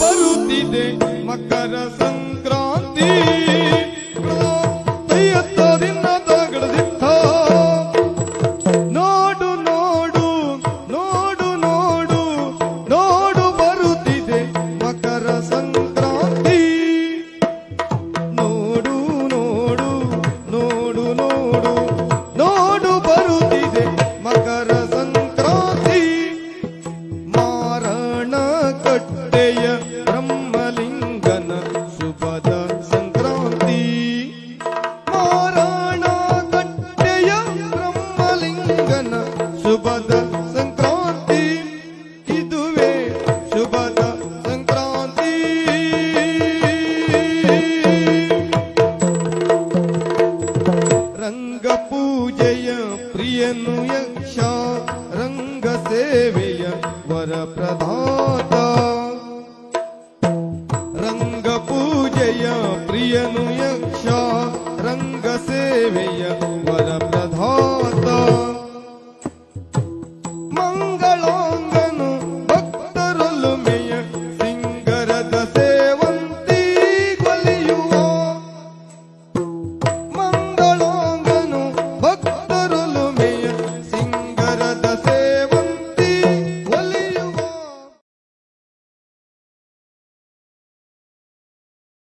ಬರುತ್ತಿದೆ ಮಕರ ಸಂಕ್ರಾಂತಿ. ಶುಭದ ಸಂಕ್ರಾಂತಿ. ಇದುವೆ ಶುಭದ ಸಂಕ್ರಾಂತಿ. ರಂಗ ಪೂಜೆಯ ಪ್ರಿಯನು ಯಕ್ಷ, ರಂಗ ಸೇವೆಯ ವರ ಪ್ರಧಾತ ರಂಗ ಪೂಜೆಯ ಪ್ರಿಯನು ಯಕ್ಷ, ರಂಗ ಸೇವೆಯ ವರ ಪ್ರಧಾತ